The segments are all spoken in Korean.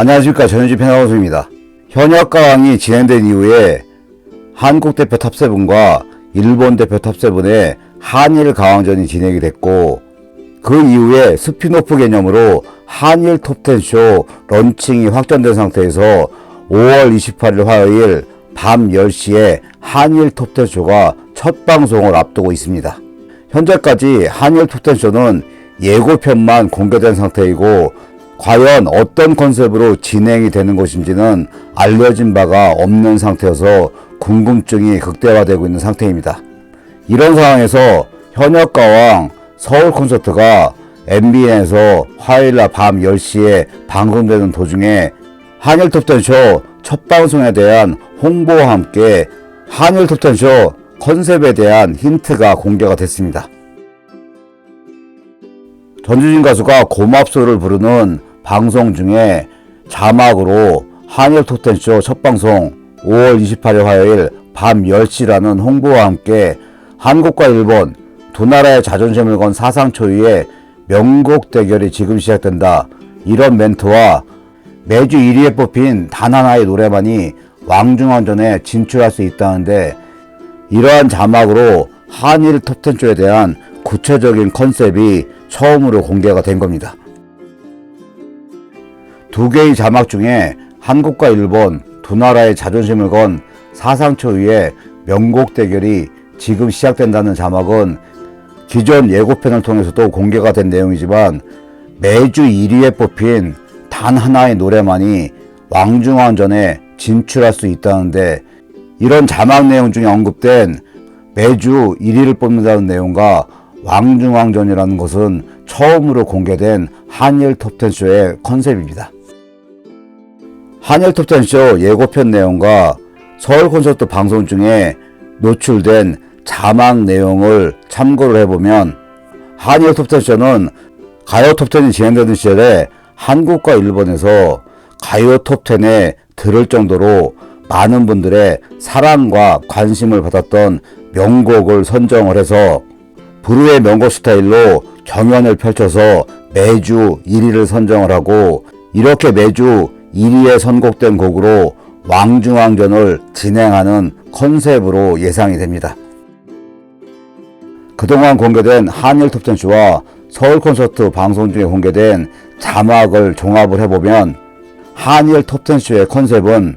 안녕하십니까 전현주 편하원수입니다. 현역 가왕이 진행된 이후에 한국 대표 탑세븐과 일본 대표 탑세븐의 한일 가왕전이 진행이 됐고 그 이후에 스피노프 개념으로 한일 톱텐쇼 런칭이 확정된 상태에서 5월 28일 화요일 밤 10시에 한일 톱텐쇼가 첫 방송을 앞두고 있습니다. 현재까지 한일 톱텐쇼는 예고편만 공개된 상태이고 과연 어떤 컨셉으로 진행이 되는 것인지는 알려진 바가 없는 상태여서 궁금증이 극대화되고 있는 상태입니다. 이런 상황에서 현역가왕 서울 콘서트가 MBN에서 화요일 날 밤 10시에 방송되는 도중에 한일 톱텐쇼 첫 방송에 대한 홍보와 함께 한일 톱텐쇼 컨셉에 대한 힌트가 공개가 됐습니다. 전주진 가수가 고맙소를 부르는 방송 중에 자막으로 한일 톱텐쇼 첫 방송 5월 28일 화요일 밤 10시라는 홍보와 함께 한국과 일본 두 나라의 자존심을 건 사상 초유의 명곡 대결이 지금 시작된다. 이런 멘트와 매주 1위에 뽑힌 단 하나의 노래만이 왕중왕전에 진출할 수 있다는데 이러한 자막으로 한일 톱텐쇼에 대한 구체적인 컨셉이 처음으로 공개가 된 겁니다. 두 개의 자막 중에 한국과 일본 두 나라의 자존심을 건 사상 초유의 명곡 대결이 지금 시작된다는 자막은 기존 예고편을 통해서도 공개가 된 내용이지만 매주 1위에 뽑힌 단 하나의 노래만이 왕중왕전에 진출할 수 있다는데 이런 자막 내용 중에 언급된 매주 1위를 뽑는다는 내용과 왕중왕전이라는 것은 처음으로 공개된 한일 톱텐쇼의 컨셉입니다. 한일 톱텐쇼 예고편 내용과 서울 콘서트 방송 중에 노출된 자막 내용을 참고를 해보면 한일 톱텐쇼는 가요 톱텐이 진행되던 시절에 한국과 일본에서 가요 톱텐에 들을 정도로 많은 분들의 사랑과 관심을 받았던 명곡을 선정을 해서 부르의 명곡 스타일로 경연을 펼쳐서 매주 1위를 선정을 하고 이렇게 매주 1위에 선곡된 곡으로 왕중왕전을 진행하는 컨셉으로 예상이 됩니다. 그동안 공개된 한일 톱텐쇼와 서울 콘서트 방송 중에 공개된 자막을 종합을 해보면 한일 톱텐쇼의 컨셉은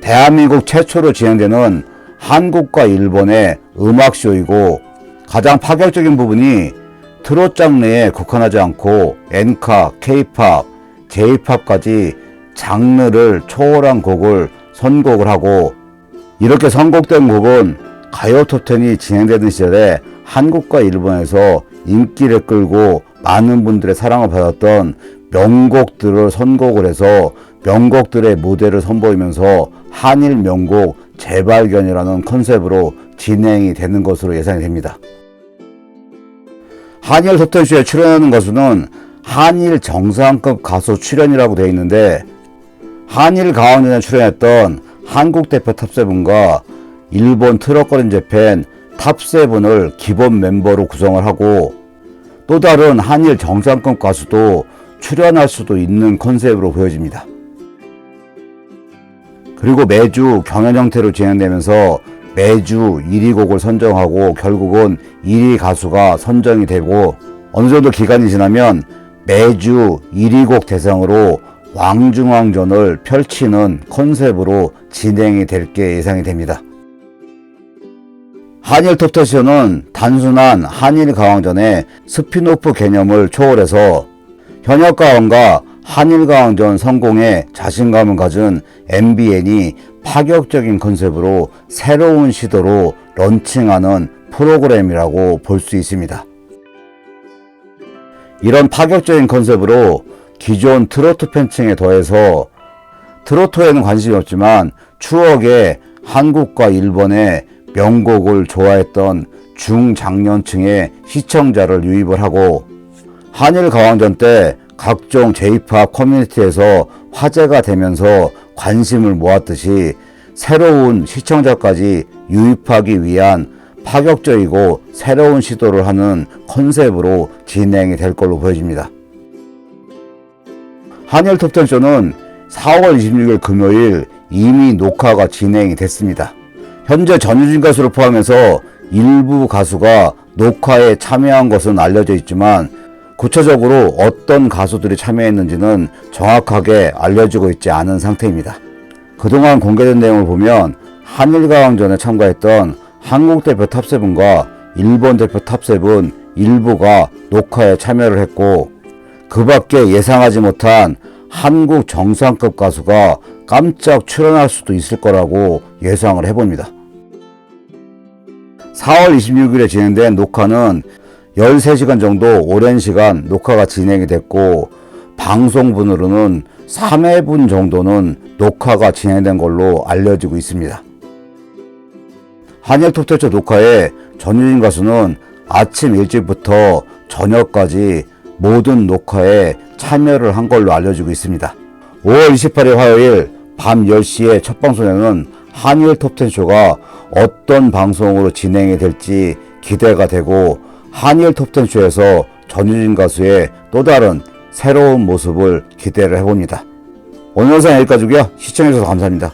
대한민국 최초로 진행되는 한국과 일본의 음악쇼이고 가장 파격적인 부분이 트롯 장르에 국한하지 않고 엔카, 케이팝, 제이팝까지 장르를 초월한 곡을 선곡을 하고 이렇게 선곡된 곡은 가요 톱텐이 진행되는 시절에 한국과 일본에서 인기를 끌고 많은 분들의 사랑을 받았던 명곡들을 선곡을 해서 명곡들의 무대를 선보이면서 한일 명곡 재발견이라는 컨셉으로 진행이 되는 것으로 예상이 됩니다. 한일 톱텐쇼에 출연하는 가수는 한일 정상급 가수 출연이라고 되어 있는데 한일 가왕전에 출연했던 한국 대표 탑세븐과 일본 트럭거린 재팬 탑세븐을 기본 멤버로 구성을 하고 또 다른 한일 정상급 가수도 출연할 수도 있는 컨셉으로 보여집니다. 그리고 매주 경연 형태로 진행되면서 매주 1위 곡을 선정하고 결국은 1위 가수가 선정이 되고 어느 정도 기간이 지나면 매주 1위 곡 대상으로 왕중왕전을 펼치는 컨셉으로 진행이 될 게 예상이 됩니다. 한일 톱텐쇼는 단순한 한일 가왕전의 스피노프 개념을 초월해서 현역 가왕과 한일 가왕전 성공에 자신감을 가진 MBN이 파격적인 컨셉으로 새로운 시도로 런칭하는 프로그램이라고 볼 수 있습니다. 이런 파격적인 컨셉으로 기존 트로트 팬층에 더해서 트로트에는 관심이 없지만 추억의 한국과 일본의 명곡을 좋아했던 중장년층의 시청자를 유입을 하고 한일 가왕전 때 각종 J-팝 커뮤니티에서 화제가 되면서 관심을 모았듯이 새로운 시청자까지 유입하기 위한 파격적이고 새로운 시도를 하는 컨셉으로 진행이 될 걸로 보여집니다. 한일 톱텐쇼는 4월 26일 금요일 이미 녹화가 진행이 됐습니다. 현재 전유진 가수를 포함해서 일부 가수가 녹화에 참여한 것은 알려져 있지만 구체적으로 어떤 가수들이 참여했는지는 정확하게 알려지고 있지 않은 상태입니다. 그동안 공개된 내용을 보면 한일가왕전에 참가했던 한국 대표 탑세븐과 일본 대표 탑세븐 일부가 녹화에 참여를 했고 그 밖에 예상하지 못한 한국 정상급 가수가 깜짝 출연할 수도 있을 거라고 예상을 해봅니다. 4월 26일에 진행된 녹화는 13시간 정도 오랜 시간 녹화가 진행이 됐고 방송분으로는 3회분 정도는 녹화가 진행된 걸로 알려지고 있습니다. 한일 톱텐처 녹화에 전유진 가수는 아침 일찍부터 저녁까지 모든 녹화에 참여를 한 걸로 알려지고 있습니다. 5월 28일 화요일 밤 10시에 첫 방송에는 한일 톱텐쇼가 어떤 방송으로 진행이 될지 기대가 되고 한일 톱텐쇼에서 전유진 가수의 또 다른 새로운 모습을 기대를 해봅니다. 오늘 영상 여기까지고요. 시청해주셔서 감사합니다.